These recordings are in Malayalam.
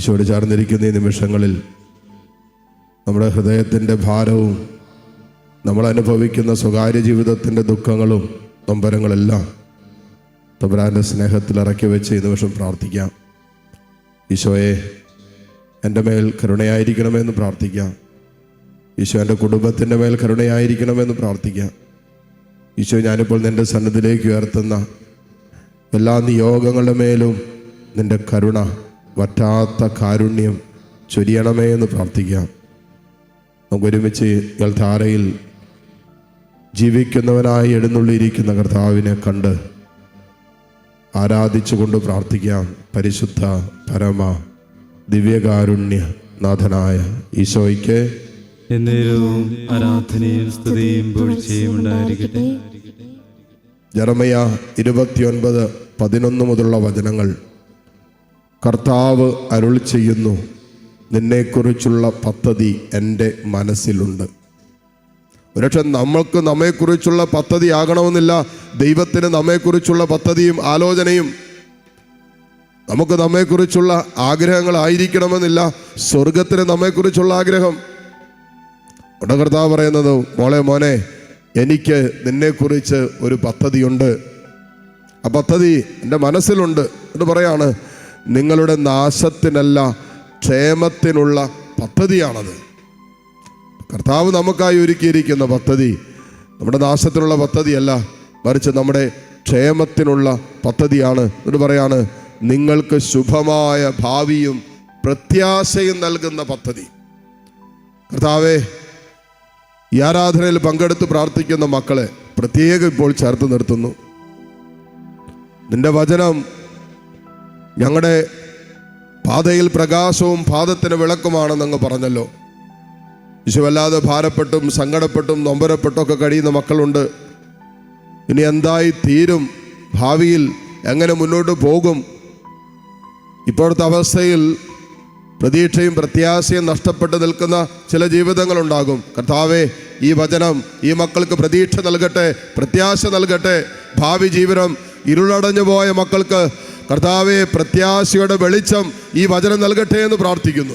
ഈശോട് ചേർന്നിരിക്കുന്ന ഈ നിമിഷങ്ങളിൽ നമ്മുടെ ഹൃദയത്തിന്റെ ഭാരവും നമ്മൾ അനുഭവിക്കുന്ന സ്വകാര്യ ജീവിതത്തിന്റെ ദുഃഖങ്ങളും നൊമ്പരങ്ങളെല്ലാം തമ്പുരാന്റെ സ്നേഹത്തിൽ ഇറക്കി വെച്ച് ഈ നിമിഷം പ്രാർത്ഥിക്കാം. ഈശോയെ എന്റെ മേൽ കരുണയായിരിക്കണമെന്ന് പ്രാർത്ഥിക്കാം. ഈശോ എന്റെ കുടുംബത്തിന്റെ മേൽ കരുണയായിരിക്കണമെന്ന് പ്രാർത്ഥിക്കാം. ഈശോ ഞാനിപ്പോൾ നിന്റെ സന്നദ്ധിലേക്ക് ഉയർത്തുന്ന എല്ലാ നിയോഗങ്ങളുടെ മേലും നിന്റെ കരുണ വറ്റാത്ത കാരുണ്യം ചൊരിയണമേ എന്ന് പ്രാർത്ഥിക്കാം. നമുക്ക് ഒരുമിച്ച് ധാരയിൽ ജീവിക്കുന്നവനായി എഴുന്നള്ളിയിരിക്കുന്ന കർത്താവിനെ കണ്ട് ആരാധിച്ചുകൊണ്ട് പ്രാർത്ഥിക്കാം. പരിശുദ്ധ പരമ ദിവ്യകാരുണ്യ നാഥനായ ഈശോയ്ക്ക് എന്നേരവും ആരാധനയും സ്തുതിയും പൊഴിച്ചയും ഉണ്ടായിരിക്കട്ടെ. ജറമയ ഇരുപത്തിയൊൻപത് പതിനൊന്ന് മുതലുള്ള വചനങ്ങൾ കർത്താവ് അരുൾ ചെയ്യുന്നു. നിന്നെക്കുറിച്ചുള്ള പദ്ധതി എന്റെ മനസ്സിലുണ്ട്. ഒരുപക്ഷെ നമ്മൾക്ക് നമ്മെക്കുറിച്ചുള്ള പദ്ധതി ആകണമെന്നില്ല. ദൈവത്തിന് നമ്മെക്കുറിച്ചുള്ള പദ്ധതിയും ആലോചനയും നമുക്ക് നമ്മെക്കുറിച്ചുള്ള ആഗ്രഹങ്ങളായിരിക്കണമെന്നില്ല സ്വർഗത്തിന് നമ്മെക്കുറിച്ചുള്ള ആഗ്രഹം. ഇവിടെ കർത്താവ് പറയുന്നത് മോളെ മോനെ എനിക്ക് നിന്നെക്കുറിച്ച് ഒരു പദ്ധതിയുണ്ട്. ആ പദ്ധതി എന്റെ മനസ്സിലുണ്ട് എന്ന് പറയാണ്. നിങ്ങളുടെ നാശത്തിനല്ല ക്ഷേമത്തിനുള്ള പദ്ധതിയാണത്. കർത്താവ് നമുക്കായി ഒരുക്കിയിരിക്കുന്ന പദ്ധതി നമ്മുടെ നാശത്തിനുള്ള പദ്ധതിയല്ല മറിച്ച് നമ്മുടെ ക്ഷേമത്തിനുള്ള പദ്ധതിയാണ്. എന്ന് പറയാണ് നിങ്ങൾക്ക് ശുഭമായ ഭാവിയും പ്രത്യാശയും നൽകുന്ന പദ്ധതി. കർത്താവേ ഈ ആരാധനയിൽ പങ്കെടുത്ത് പ്രാർത്ഥിക്കുന്ന മക്കളെ പ്രത്യേകം ഇപ്പോൾ ചേർത്ത് നിർത്തുന്നു. നിന്റെ വചനം ഞങ്ങളുടെ പാതയിൽ പ്രകാശവും പാദത്തിന് വിളക്കുമാണെന്ന് അങ്ങ് പറഞ്ഞല്ലോ. വിശുവല്ലാതെ ഭാരപ്പെട്ടും സങ്കടപ്പെട്ടും നൊമ്പരപ്പെട്ടും ഒക്കെ കഴിയുന്ന മക്കളുണ്ട്. ഇനി എന്തായി തീരും? ഭാവിയിൽ എങ്ങനെ മുന്നോട്ട് പോകും? ഇപ്പോഴത്തെ അവസ്ഥയിൽ പ്രതീക്ഷയും പ്രത്യാശയും നഷ്ടപ്പെട്ട് നിൽക്കുന്ന ചില ജീവിതങ്ങളുണ്ടാകും. കർത്താവേ ഈ വചനം ഈ മക്കൾക്ക് പ്രതീക്ഷ നൽകട്ടെ പ്രത്യാശ നൽകട്ടെ. ഭാവി ജീവിതം ഇരുളടഞ്ഞു പോയ മക്കൾക്ക് കർത്താവെ പ്രത്യാശയുടെ വെളിച്ചം ഈ വചനം നൽകട്ടെ എന്ന് പ്രാർത്ഥിക്കുന്നു.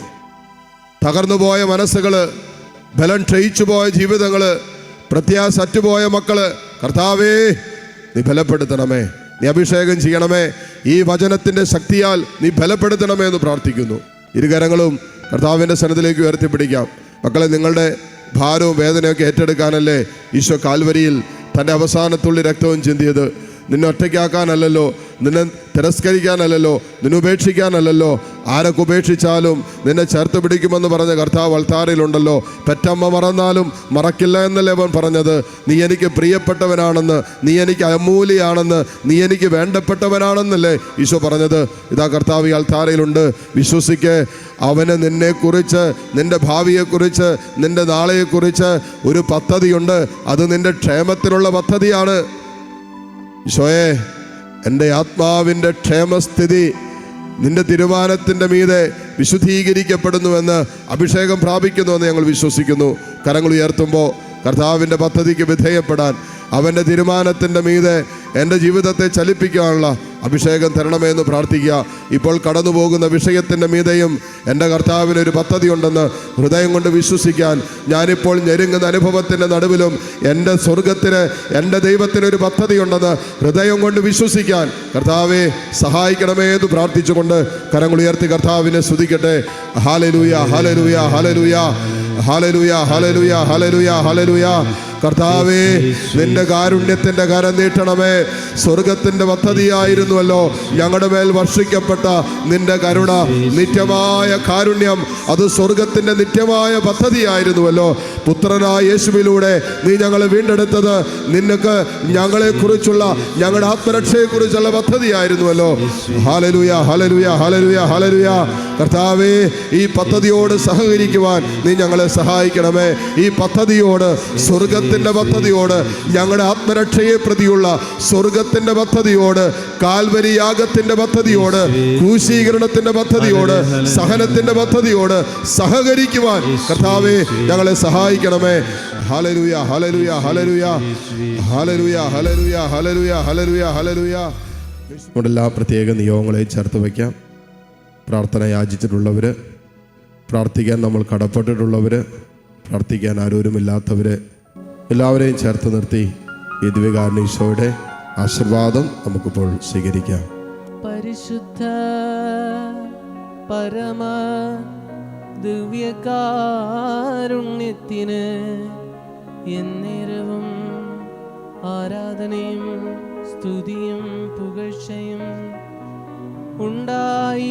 തകർന്നുപോയ മനസ്സുകൾ ബലം ക്ഷയിച്ചു പോയ ജീവിതങ്ങൾ പ്രത്യാശ അറ്റുപോയ മക്കൾ കർത്താവേ നീ ബലപ്പെടുത്തണമേ നീ അഭിഷേകം ചെയ്യണമേ ഈ വചനത്തിന്റെ ശക്തിയാൽ നീ ബലപ്പെടുത്തണമേ എന്ന് പ്രാർത്ഥിക്കുന്നു. ഇരുകരങ്ങളും കർത്താവിന്റെ സനത്തിലേക്ക് ഉയർത്തിപ്പിടിക്കാം. മക്കളെ നിങ്ങളുടെ ഭാരവും വേദനയൊക്കെ ഏറ്റെടുക്കാനല്ലേ ഈശോ കാൽവരിയിൽ തന്റെ അവസാനത്തുള്ളി രക്തവും ചിന്തിയത്? നിന്നെ ഒറ്റയ്ക്കാക്കാനല്ലല്ലോ നിന്നെ തിരസ്കരിക്കാനല്ലല്ലോ നിന്നെ ഉപേക്ഷിക്കാനല്ലല്ലോ. ആരൊക്കെ ഉപേക്ഷിച്ചാലും നിന്നെ ചേർത്ത് പിടിക്കുമെന്ന് പറഞ്ഞ കർത്താവ് അൾത്താറിലുണ്ടല്ലോ. പെറ്റമ്മ മറന്നാലും മറക്കില്ല എന്നല്ലേ അവൻ പറഞ്ഞത്? നീ എനിക്ക് പ്രിയപ്പെട്ടവനാണെന്ന് നീ എനിക്ക് അമൂലിയാണെന്ന് നീ എനിക്ക് വേണ്ടപ്പെട്ടവനാണെന്നല്ലേ ഈശോ പറഞ്ഞത്. ഇതാ കർത്താവ് ഈ അൾത്താരയിലുണ്ട് വിശ്വസിക്ക് അവന് നിന്നെക്കുറിച്ച് നിന്റെ ഭാവിയെക്കുറിച്ച് നിന്റെ നാളെയെക്കുറിച്ച് ഒരു പദ്ധതിയുണ്ട്. അത് നിന്റെ ക്ഷേമത്തിനുള്ള പദ്ധതിയാണ്. ഈശോയെ എന്റെ ആത്മാവിന്റെ ക്ഷേമസ്ഥിതി നിന്റെ തീരുമാനത്തിന്റെ മീതെ വിശുദ്ധീകരിക്കപ്പെടുന്നുവെന്ന് അഭിഷേകം പ്രാപിക്കുന്നുവെന്ന് ഞങ്ങൾ വിശ്വസിക്കുന്നു. കരങ്ങൾ ഉയർത്തുമ്പോൾ കർത്താവിന്റെ പദ്ധതിക്ക് വിധേയപ്പെടാൻ അവന്റെ തീരുമാനത്തിന്റെ മീതെ എന്റെ ജീവിതത്തെ ചലിപ്പിക്കാനുള്ള അഭിഷേകം തരണമേ എന്ന് പ്രാർത്ഥിക്കുക. ഇപ്പോൾ കടന്നു പോകുന്ന വിഷയത്തിന്റെ മീതയും എന്റെ കർത്താവിന് ഒരു പദ്ധതി ഉണ്ടെന്ന് ഹൃദയം കൊണ്ട് വിശ്വസിക്കാൻ ഞാനിപ്പോൾ ഞെരുങ്ങുന്ന അനുഭവത്തിന്റെ നടുവിലും എന്റെ സ്വർഗത്തിന് എന്റെ ദൈവത്തിന് ഒരു പദ്ധതി ഉണ്ടെന്ന് ഹൃദയം കൊണ്ട് വിശ്വസിക്കാൻ കർത്താവെ സഹായിക്കണമേ എന്ന് പ്രാർത്ഥിച്ചുകൊണ്ട് കരങ്ങളുയർത്തി കർത്താവിനെ സ്തുതിക്കട്ടെ. Hallelujah hallelujah hallelujah hallelujah hallelujah hallelujah hallelujah. കർത്താവേ നിന്റെ കാരുണ്യത്തിന്റെ കരം നീട്ടണമേ. സ്വർഗത്തിന്റെ പദ്ധതിയായിരുന്നുവല്ലോ. ഞങ്ങളുടെ മേൽ വർഷിക്കപ്പെട്ട നിന്റെ കരുണ നിത്യമായ കാരുണ്യം. അത് സ്വർഗത്തിന്റെ നിത്യമായ പദ്ധതിയായിരുന്നുവല്ലോ. പുത്രനായ യേശുവിലൂടെ നീ ഞങ്ങളെ വീണ്ടെടുത്തത് നിനക്ക് ഞങ്ങളെക്കുറിച്ചുള്ള ഞങ്ങളുടെ ആത്മരക്ഷയെ കുറിച്ചുള്ള പദ്ധതിയായിരുന്നുവല്ലോ ഹാലലുയ ഹാലലുയ ഹാലലുയ ഹാലലുയ. കർത്താവേ ഈ പദ്ധതിയോട് സഹകരിക്കുവാൻ നീ ഞങ്ങളെ സഹായിക്കണമേ. ഈ പദ്ധതിയോട് സ്വർഗത്തിന്റെ പദ്ധതിയോട് ഞങ്ങളുടെ ആത്മരക്ഷയെ പ്രതിയുള്ള സ്വർഗത്തിന്റെ പദ്ധതിയോട് കാൽവരി യാഗത്തിന്റെ പദ്ധതിയോട് ക്രൂശീകരണത്തിന്റെ പദ്ധതിയോട് സഹനത്തിന്റെ പദ്ധതിയോട് സഹകരിക്കുവാൻ കർത്താവേ ഞങ്ങളെ സഹായിക്കണമേ. ഹലരുയ ഹലരുയ ഹലരുയ ഹലരുയ ഹലരുയ ഹലരുയ ഹലരുയ ഹലരുയ എല്ലാ പ്രത്യേക നിയോഗങ്ങളെയും ചേർത്ത് വയ്ക്കാം. പ്രാർത്ഥന യാചിച്ചിട്ടുള്ളവർ പ്രാർത്ഥിക്കാൻ നമ്മൾ കടപ്പെട്ടിട്ടുള്ളവർ പ്രാർത്ഥിക്കാൻ ആരോരുമില്ലാത്തവർ എല്ലാവരെയും ചേർത്ത് നിർത്തി ഈ ദിവ്യകാരണ ആശീർവാദം നമുക്കിപ്പോൾ സ്വീകരിക്കാം. പരിശുദ്ധ പരമ ദിവ്യകാരുണ്യത്തിന് എന്നേരവും ആരാധനയും സ്തുതിയും പുകഴ്ചയും ഉണ്ടായിരിക്കട്ടെ.